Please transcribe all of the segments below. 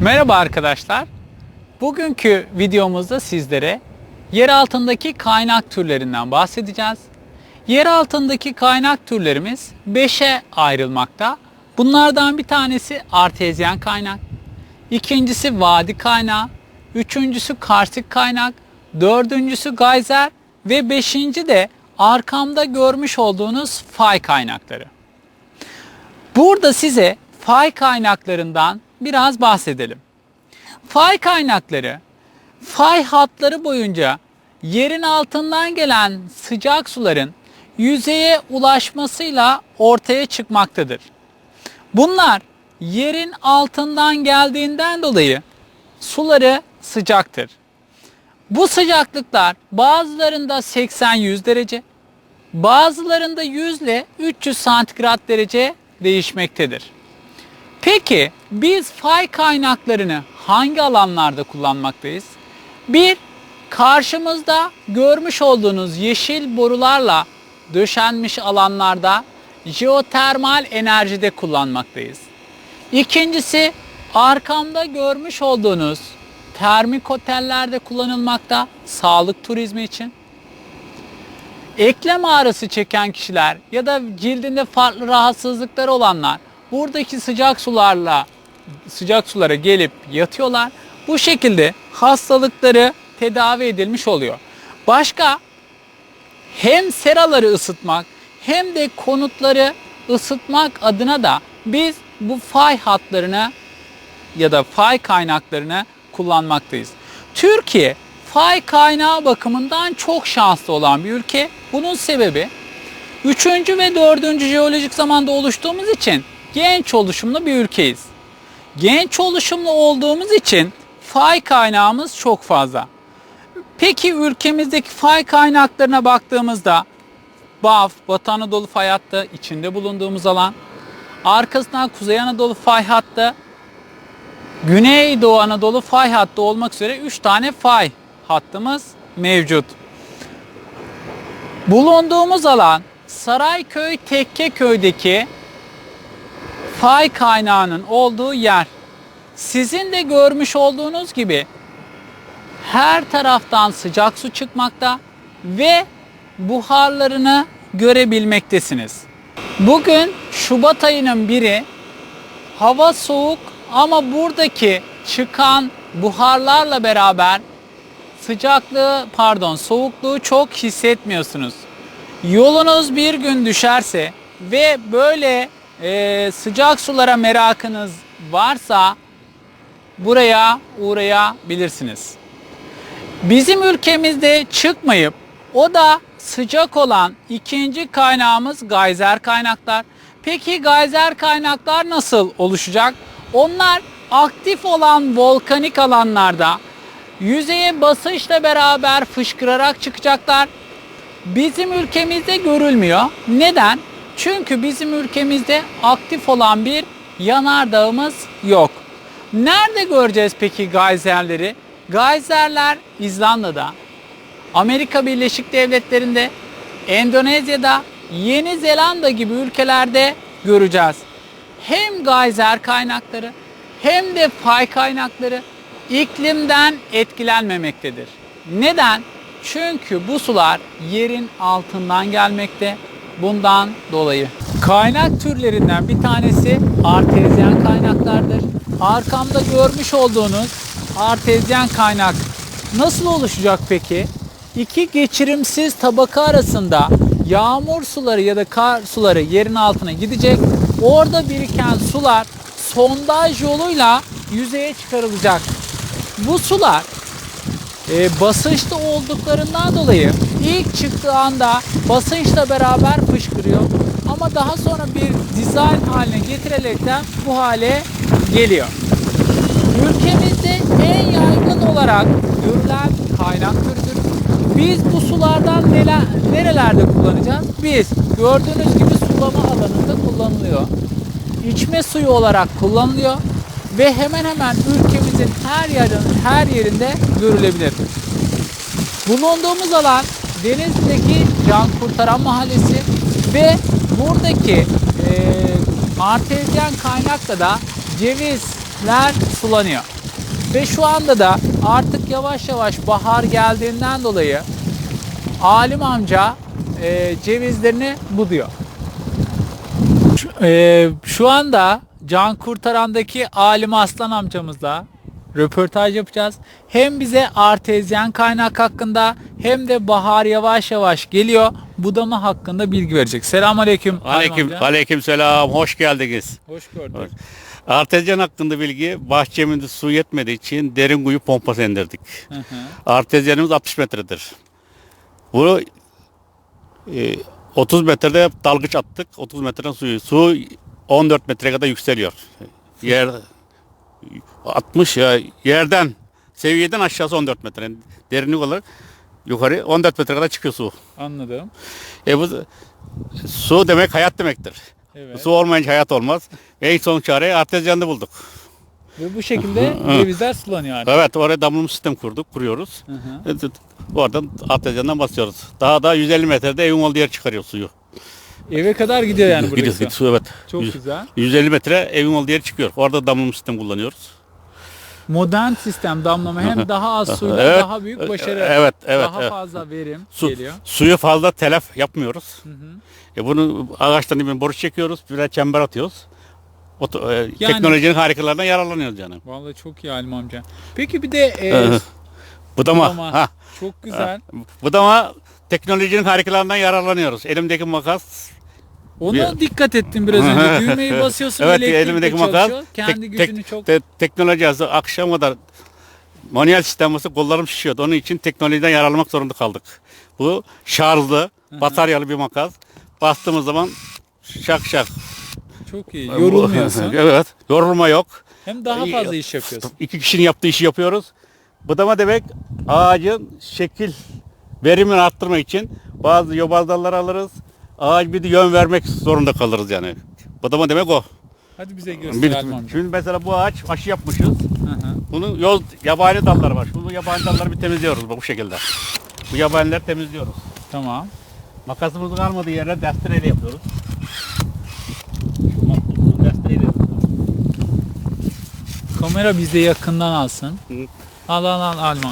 Merhaba arkadaşlar. Bugünkü videomuzda sizlere yer altındaki kaynak türlerinden bahsedeceğiz. Yer altındaki kaynak türlerimiz 5'e ayrılmakta. Bunlardan bir tanesi artezyen kaynak, ikincisi vadi kaynağı, üçüncüsü karstik kaynak, dördüncüsü gayzer ve beşinci de arkamda görmüş olduğunuz fay kaynakları. Burada size fay kaynaklarından biraz bahsedelim. Fay kaynakları fay hatları boyunca yerin altından gelen sıcak suların yüzeye ulaşmasıyla ortaya çıkmaktadır. Bunlar yerin altından geldiğinden dolayı suları sıcaktır. Bu sıcaklıklar bazılarında 80-100 derece, bazılarında 100 ile 300 santigrat derece değişmektedir. Peki biz fay kaynaklarını hangi alanlarda kullanmaktayız? Bir, karşımızda görmüş olduğunuz yeşil borularla döşenmiş alanlarda jeotermal enerjide kullanmaktayız. İkincisi, arkamda görmüş olduğunuz termik otellerde kullanılmakta sağlık turizmi için. Eklem ağrısı çeken kişiler ya da cildinde farklı rahatsızlıkları olanlar buradaki sıcak sularla sıcak sulara gelip yatıyorlar. Bu şekilde hastalıkları tedavi edilmiş oluyor. Başka hem seraları ısıtmak hem de konutları ısıtmak adına da biz bu fay hatlarını ya da fay kaynaklarını kullanmaktayız. Türkiye fay kaynağı bakımından çok şanslı olan bir ülke. Bunun sebebi 3. ve 4. jeolojik zamanda oluştuğumuz için genç oluşumlu bir ülkeyiz. Genç oluşumlu olduğumuz için fay kaynağımız çok fazla. Peki ülkemizdeki fay kaynaklarına baktığımızda BAF, Batı Anadolu fay hattı içinde bulunduğumuz alan. Arkasından Kuzey Anadolu fay hattı, Güneydoğu Anadolu fay hattı olmak üzere 3 tane fay hattımız mevcut. Bulunduğumuz alan Sarayköy Tekkeköy'deki fay kaynağının olduğu yer. Sizin de görmüş olduğunuz gibi her taraftan sıcak su çıkmakta ve buharlarını görebilmektesiniz. Bugün Şubat ayının biri hava soğuk ama buradaki çıkan buharlarla beraber sıcaklığı pardon soğukluğu çok hissetmiyorsunuz. Yolunuz bir gün düşerse ve böyle e, sıcak sulara merakınız varsa buraya uğrayabilirsiniz. Bizim ülkemizde çıkmayıp o da sıcak olan ikinci kaynağımız gayzer kaynaklar. Peki gayzer kaynaklar nasıl oluşacak? Onlar aktif olan volkanik alanlarda yüzeye basınçla beraber fışkırarak çıkacaklar. Bizim ülkemizde görülmüyor. Neden? Çünkü bizim ülkemizde aktif olan bir yanardağımız yok. Nerede göreceğiz peki gayzerleri? Gayzerler İzlanda'da, Amerika Birleşik Devletleri'nde, Endonezya'da, Yeni Zelanda gibi ülkelerde göreceğiz. Hem gayzer kaynakları hem de fay kaynakları iklimden etkilenmemektedir. Neden? Çünkü bu sular yerin altından gelmekte. Bundan dolayı. Kaynak türlerinden bir tanesi artezyen kaynaklardır. Arkamda görmüş olduğunuz artezyen kaynak nasıl oluşacak peki? İki geçirimsiz tabaka arasında yağmur suları ya da kar suları yerin altına gidecek. Orada biriken sular sondaj yoluyla yüzeye çıkarılacak. Bu sular e, basınçlı olduklarından dolayı ilk çıktığı anda basınçla beraber fışkırıyor. Ama daha sonra bir dizayn haline getirilerekten bu hale geliyor. Ülkemizde en yaygın olarak görülen kaynak türüdür. Biz bu sulardan neler, nerelerde kullanacağız? Biz gördüğünüz gibi sulama alanında kullanılıyor. İçme suyu olarak kullanılıyor ve hemen hemen ülkemizin her yerin her yerinde görülebilir. Bulunduğumuz alan Denizli'deki Can Kurtaran Mahallesi ve buradaki e, artezyen kaynakla da ceviz ler sulanıyor. Ve şu anda da artık yavaş yavaş bahar geldiğinden dolayı Alim amca e, cevizlerini buduyor. Şu, e, şu anda Can Kurtaran'daki Alim Aslan amcamızla röportaj yapacağız. Hem bize artezyen kaynak hakkında hem de bahar yavaş yavaş geliyor. Budama hakkında bilgi verecek. Alim Aleyküm, amca. aleyküm selam, hoş geldiniz. Hoş gördük. Artezyen hakkında bilgi, bahçemizde su yetmediği için derin kuyu pompası indirdik. Hı hı. Artezyenimiz 60 metredir. Bunu e, 30 metrede dalgıç attık, 30 metreden suyu. Su 14 metreye kadar yükseliyor. Yer 60 ya yerden seviyeden aşağısı 14 metre. Yani derinlik olarak yukarı 14 metre kadar çıkıyor su. Anladım. E bu su demek hayat demektir. Evet. Su olmayınca hayat olmaz. En son çareyi artezyanda bulduk. Ve bu şekilde cevizler sulanıyor artık. Evet oraya damlama sistem kurduk, kuruyoruz. Hı hı. Oradan artezyandan basıyoruz. Daha da 150 metrede evin olduğu yer çıkarıyor suyu. Eve kadar gidiyor yani buradaki Gidiyor, su. gidiyor, evet. Çok güzel. 150 metre evin olduğu yer çıkıyor. Orada damlama sistem kullanıyoruz. Modern sistem damlama hem daha az suyla Evet. daha büyük başarı. Evet, evet, daha evet. fazla verim Su, geliyor. suyu fazla telef yapmıyoruz. Hı hı. E bunu ağaçtan bir boruş çekiyoruz, birer çember atıyoruz. Oto, e, Yani- Teknolojinin harikalarından yararlanıyoruz yani. Vallahi çok iyi Halim amca. Peki bir de e. Budama. budama. Ha. çok güzel. Budama teknolojinin harikalarından yararlanıyoruz. Elimdeki makas. Ona Bir- dikkat ettim biraz önce. Düğmeyi basıyorsun evet elektrikle elimdeki makas. Kendi tek- gücünü tek- çok... te- teknoloji yazdı. Akşam kadar manuel sistem olsa kollarım şişiyordu. Onun için teknolojiden yararlanmak zorunda kaldık. Bu şarjlı, bataryalı bir makas. Bastığımız zaman şak şak. Çok iyi. Yorulmuyorsun. evet. Yorulma yok. Hem daha fazla iş yapıyorsun. İki kişinin yaptığı işi yapıyoruz. Budama demek ağacın şekil verimini arttırmak için bazı yobaz dallar alırız. Ağaç bir de yön vermek zorunda kalırız yani. Budama demek o. Hadi bize göster Bir, şimdi mesela bu ağaç aşı yapmışız. Hı. Bunun yoz yabani dalları var. Bu yabani dalları bir temizliyoruz bu şekilde. Bu yabanileri temizliyoruz. Tamam. Makasımızın kalmadığı yerler destereyle yapıyoruz. Şu makasımızı yapıyoruz. Kamera bizde yakından alsın. Hı. Al al al Halim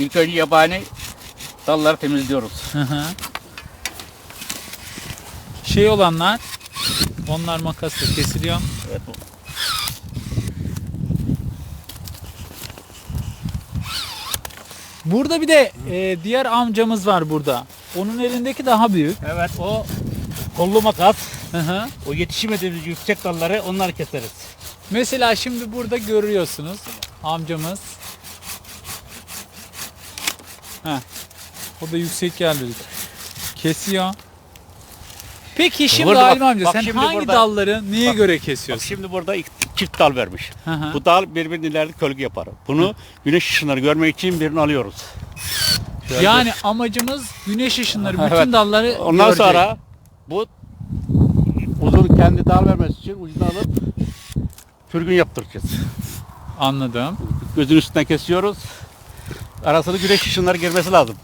İlk önce yabani dalları temizliyoruz. Hı hı. Şey olanlar onlar makasla kesiliyor. Evet, bu. Burada bir de e, diğer amcamız var burada. Onun elindeki daha büyük. Evet o kollu makas. Hı hı. O yetişemediğimiz yüksek dalları onlar keseriz. Mesela şimdi burada görüyorsunuz amcamız. Heh. O da yüksek yerleri kesiyor. Peki şimdi Burada Halim amca bak sen şimdi hangi burada- dalları neye Bak, göre Bak kesiyorsun? şimdi burada iki- çift dal vermiş. Hı hı. Bu dal birbirinin ileride kölge yapar. Bunu güneş ışınları görmek için birini alıyoruz. Şöyle Yani amacımız güneş ışınları bütün Evet. dalları Ondan görecek. sonra bu uzun kendi dal vermesi için ucunu alıp sürgün yaptıracağız. anladım. Gözün üstünden kesiyoruz. Arasına güneş ışınları girmesi lazım.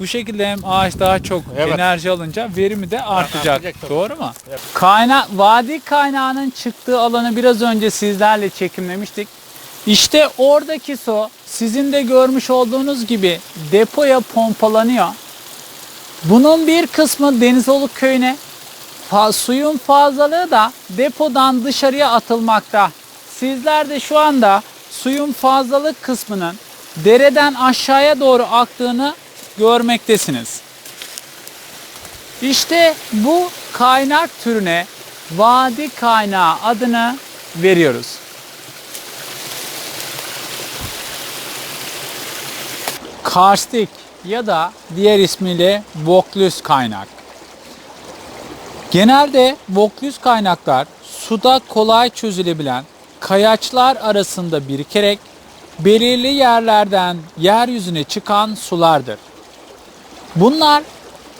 Bu şekilde hem ağaç daha çok Evet. enerji alınca verimi de artacak. artacak tabii. Doğru mu? Evet. Kaynak vadi kaynağının çıktığı alanı biraz önce sizlerle çekimlemiştik. İşte oradaki su sizin de görmüş olduğunuz gibi depoya pompalanıyor. Bunun bir kısmı Denizoluk köyüne, fa- suyun fazlalığı da depodan dışarıya atılmakta. Sizler de şu anda suyun fazlalık kısmının dereden aşağıya doğru aktığını görmektesiniz. İşte bu kaynak türüne vadi kaynağı adını veriyoruz. Karstik ya da diğer ismiyle Vaucluse kaynak. Genelde Vaucluse kaynaklar suda kolay çözülebilen kayaçlar arasında birikerek belirli yerlerden yeryüzüne çıkan sulardır. Bunlar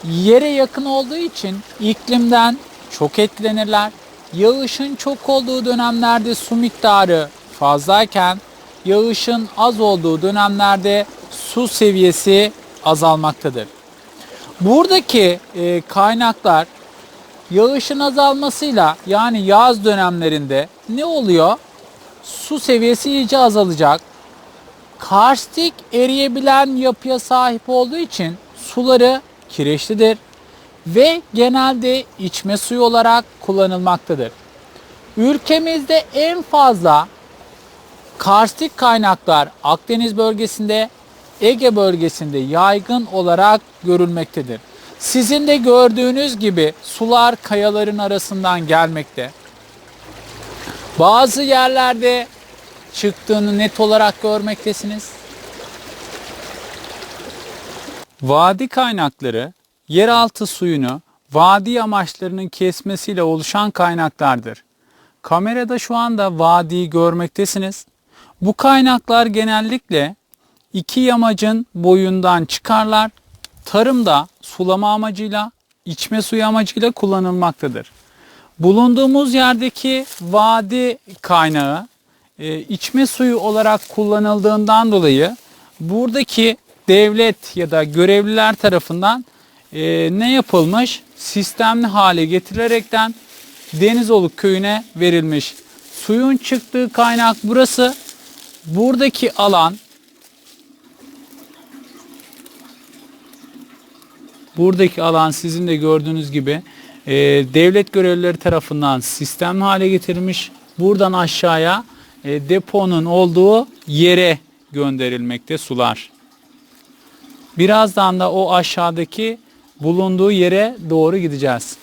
yere yakın olduğu için iklimden çok etkilenirler. Yağışın çok olduğu dönemlerde su miktarı fazlayken yağışın az olduğu dönemlerde su seviyesi azalmaktadır. Buradaki e, kaynaklar Yağışın azalmasıyla yani yaz dönemlerinde ne oluyor? Su seviyesi iyice azalacak. Karstik eriyebilen yapıya sahip olduğu için suları kireçlidir ve genelde içme suyu olarak kullanılmaktadır. Ülkemizde en fazla karstik kaynaklar Akdeniz bölgesinde, Ege bölgesinde yaygın olarak görülmektedir. Sizin de gördüğünüz gibi sular kayaların arasından gelmekte. Bazı yerlerde çıktığını net olarak görmektesiniz. Vadi kaynakları yeraltı suyunu vadi amaçlarının kesmesiyle oluşan kaynaklardır. Kamerada şu anda vadiyi görmektesiniz. Bu kaynaklar genellikle iki yamacın boyundan çıkarlar. Tarımda sulama amacıyla, içme suyu amacıyla kullanılmaktadır. Bulunduğumuz yerdeki vadi kaynağı e, içme suyu olarak kullanıldığından dolayı buradaki devlet ya da görevliler tarafından e, ne yapılmış? Sistemli hale getirilerekten Denizoluk köyüne verilmiş. Suyun çıktığı kaynak burası. Buradaki alan buradaki alan sizin de gördüğünüz gibi e, devlet görevlileri tarafından sistemli hale getirilmiş. Buradan aşağıya e, deponun olduğu yere gönderilmekte sular. Birazdan da o aşağıdaki bulunduğu yere doğru gideceğiz.